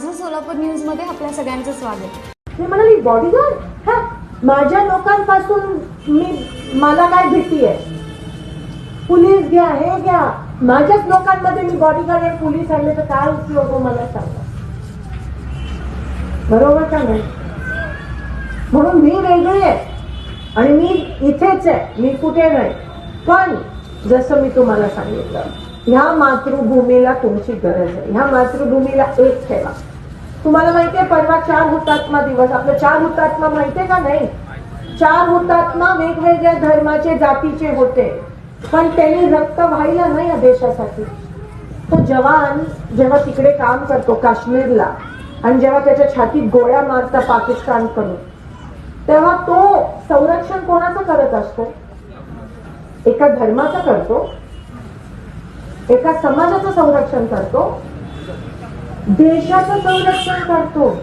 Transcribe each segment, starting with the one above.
माझं सोलापूर न्यूजमध्ये आपल्या सगळ्यांचं स्वागत. मी म्हणाली बॉडीगार्ड हा माझ्या लोकांपासून मी मला काय भीती आहे पोलीस घ्या हे घ्या. माझ्याच लोकांमध्ये मी बॉडीगार्ड आणि पोलीस आणले तर काय उपयोग मला सांगा. बरोबर का नाही? म्हणून मी वेगळी आहे आणि मी इथेच आहे मी कुठे नाही. पण जसं मी तुम्हाला सांगितलं ह्या मातृभूमीला तुमची गरज आहे. ह्या मातृभूमीला एक ठेवा. तुम्हाला माहितीये परवा चार हुतात्मा दिवस. आपलं चार हुतात्मा माहितीये का? नाही. चार हुतात्मा वेगवेगळ्या धर्माचे जातीचे होते. पण त्यांनी रक्त व्हायला नाही या देशासाठी. तो जवान जेव्हा तिकडे काम करतो काश्मीरला आणि जेव्हा त्याच्या छातीत गोळ्या मारता पाकिस्तान करून तेव्हा तो संरक्षण कोणाचं करत असतो? एका धर्माचं करतो? एका समाजाचं संरक्षण करतो? देशाचं संरक्षण करतो.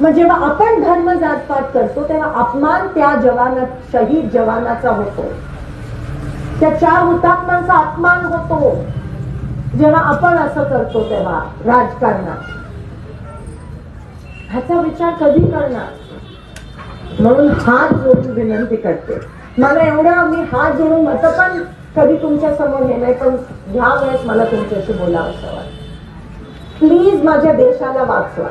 मग जेव्हा आपण धर्म जातपात करतो तेव्हा अपमान त्या जवाना शहीद जवानाचा होतो. त्या चार हुतात्म्यांचा अपमान होतो. जेव्हा आपण असं करतो तेव्हा राजकारणात. ह्याचा विचार कधी करणार? म्हणून हात जोडून विनंती करते. मला एवढं मी हात जोडून मत पण कधी तुमच्यासमोर येणार नाही पण ह्या वेळेस मला तुमच्याशी बोलावं असं वाटतं. प्लीज माझ्या देशाला वाचवा.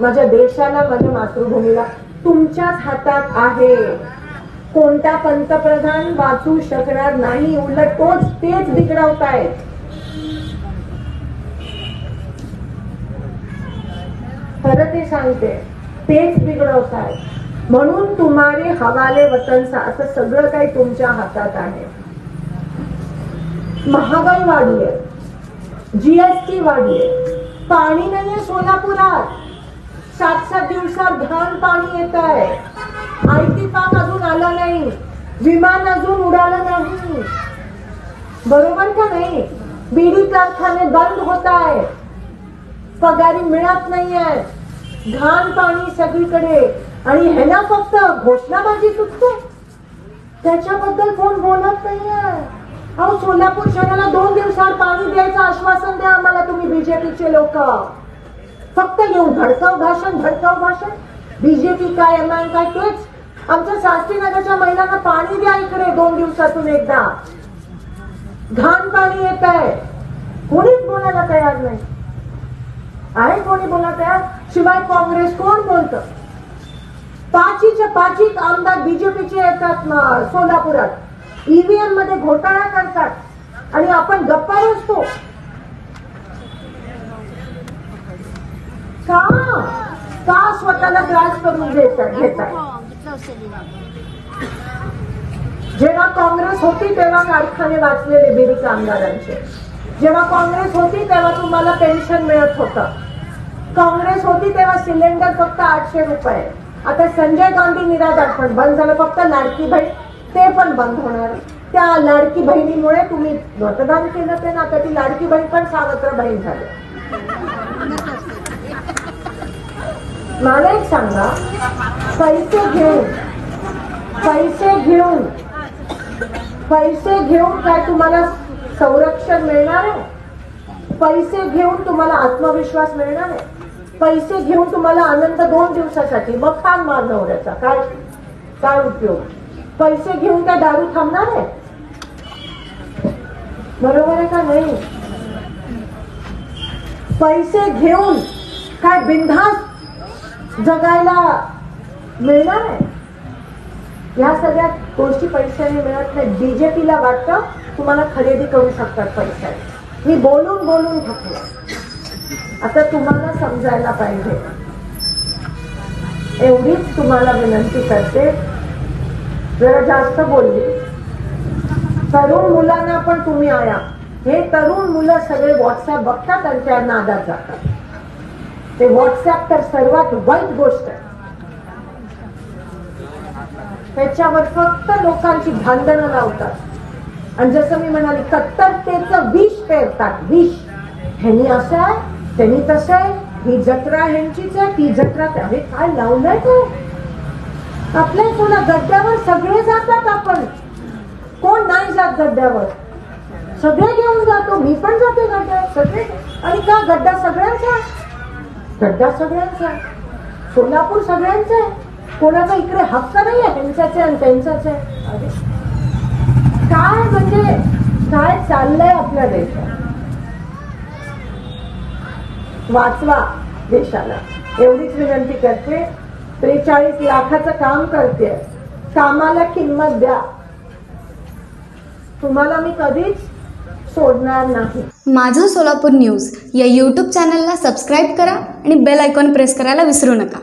माझ्या देशाला माझ्या मातृभूमीला तुमच्याच हातात आहे. कोणता पंतप्रधान वाचू शकणार नाही उलट तोच तेच बिघडवतायत खरं ते सांगते तेच बिघडवतायत म्हणून तुम्हारे हवाले वतनसा असं सगळं काही तुमच्या हातात आहे. महागाई वाढली आहे. जीएसटी वाढली. पाणी नाहीये सोलापुरात. सात सात दिवसात घाण पाणी येत आहे. आयटी पाक अजून आलं नाही. विमान अजून उडालं नाही. बरोबर का नाही? बीडी कारखाने बंद होत आहे. पगारी मिळत नाही आहे घाण पाणी सगळीकडे. आणि ह्याला फक्त घोषणाबाजी सुटते. त्याच्याबद्दल कोण बोलत आहे अहो सोलापूर शहराला दोन दिवसात पाणी द्यायचं आश्वासन द्या आम्हाला तुम्ही बीजेपीचे लोक. फक्त येऊन धडकाव भाषण धडकाव भाषण. बीजेपी काय एम आय काय तेच. आमच्या शास्त्रीनगरच्या महिलांना पाणी द्या इकडे दोन दिवसातून एकदा. घाण पाणी येत आहे. कोणीच बोलायला तयार नाही. आहे कोणी बोला तयार? शिवाय काँग्रेस कोण बोलतं? पाचीच्या पाचीत आमदार बीजेपीचे येतात सोलापुरात. ईव्हीएममध्ये घोटाळा करतात. आणि आपण गप्पा असतो का? का स्वतःला त्रास करून देतात घेतात जेव्हा काँग्रेस होती तेव्हा कारखाने वाचलेले बिरी कामगारांचे जेव्हा काँग्रेस होती तेव्हा तुम्हाला पेन्शन मिळत होतं. काँग्रेस होती तेव्हा सिलेंडर फक्त आठशे रुपये. आता संजय गांधी निराधार पण बंद झालं. फक्त लाडकी भाई ते पण बंद होणार. त्या लाडकी बहिणीमुळे तुम्ही मतदान केलं ते ना तर ती लाडकी बहीण पण सावत्र बहीण झाली. मला एक सांगा पैसे घेऊन पैसे घेऊन पैसे घेऊन काय तुम्हाला संरक्षण मिळणार आहे? पैसे घेऊन तुम्हाला आत्मविश्वास मिळणार आहे? पैसे घेऊन तुम्हाला आनंद दोन दिवसासाठी मग खान मार नवऱ्याचा काय काय उपयोग? पैसे घेऊन काय दारू थांबणार आहे? बरोबर आहे का नाही? पैसे घेऊन काय बिनधास जगायला मिळणार आहे? या सगळ्या गोष्टी पैशाने मिळत नाही. बीजेपीला वाटतं तुम्हाला खरेदी करू शकतात पैसे. मी बोलून बोलून थकलो आता तुम्हाला समजायला पाहिजे. एवढीच तुम्हाला विनंती करते. जरा जास्त बोलली. तरुण मुलांना पण तुम्ही आया. हे तरुण मुलं सगळे व्हॉट्सअप बघतात आणि त्या नादात जातात. ते व्हॉट्सअप तर सर्वात वाईट गोष्ट आहे. त्याच्यावर फक्त लोकांची भांडणं लावतात. आणि जसं मी म्हणाले कट्टरतेचं विष पेरतात विष. ह्यानी असं आहे त्यांनी तसं आहे ही जत्रा ह्यांचीच आहे ती जत्रा त्या- अरे काय लावलंय ते? आपल्या कोणा गड्ड्यावर सगळे जातात आपण. कोण नाही जात गड्ड्यावर? सगळे घेऊन जातो मी पण जाते गड्ड्यावर सगळे. आणि का गड्डा सगळ्यांचा गड्डा सगळ्यांचा सोलापूर सगळ्यांचा आहे. कोणाचा इकडे हक्क नाही आहे ह्यांचाच आहे आणि त्यांचाच आहे अरे. काय म्हणजे काय चाललंय आपल्या देशात? वाचवा देशाला. एवढीच विनंती करते. त्रेचाळीस लाखाचं काम करते कामाला किंमत द्या. तुम्हाला मी कधीच सोडणार नाही. माझं सोलापूर न्यूज या यूट्यूब चॅनलला सबस्क्राईब करा आणि बेल आयकॉन प्रेस करायला विसरू नका.